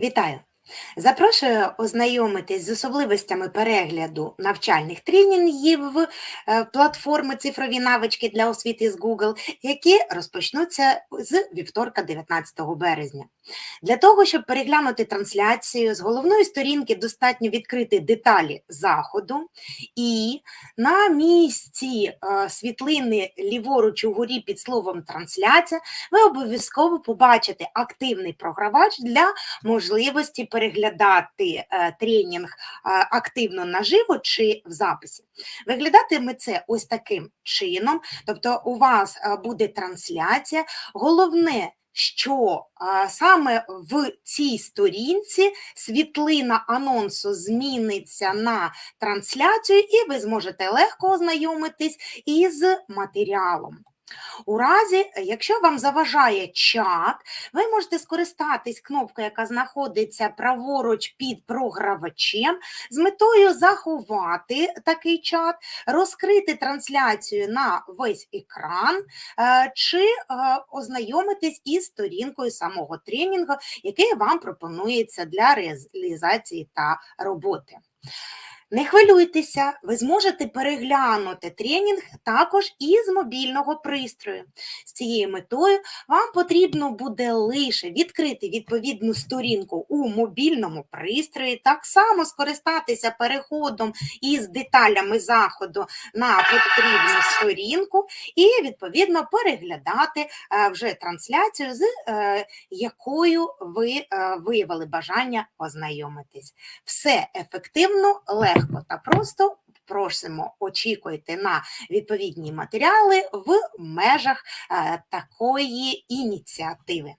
Вітаю! Запрошую ознайомитись з особливостями перегляду навчальних тренінгів е, платформи цифрові навички для освіти з Google, які розпочнуться з вівторка, 19 березня. Для того, щоб переглянути трансляцію з головної сторінки, достатньо відкрити деталі заходу, і на місці е, світлини ліворуч угорі під словом трансляція ви обов'язково побачите активний програвач для можливості переглядати е, тренінг е, активно наживо чи в записі. Виглядатиме це ось таким чином, тобто у вас буде трансляція. Головне, що а, саме в цій сторінці світлина анонсу зміниться на трансляцію, і ви зможете легко ознайомитись із матеріалом. У разі, якщо вам заважає чат, ви можете скористатись кнопкою, яка знаходиться праворуч під програвачем, з метою заховати такий чат, розкрити трансляцію на весь екран е, чи е, ознайомитись із сторінкою самого тренінгу, який вам пропонується для реалізації та роботи. Не хвилюйтеся, ви зможете переглянути тренінг також із мобільного пристрою. З цією метою вам потрібно буде лише відкрити відповідну сторінку у мобільному пристрої, так само скористатися переходом із деталями заходу на потрібну сторінку, і відповідно переглядати е, вже трансляцію, з е, якою ви е, виявили бажання ознайомитись. Все ефективно, легко та просто. Просимо, очікуйте на відповідні матеріали в межах е, такої ініціативи.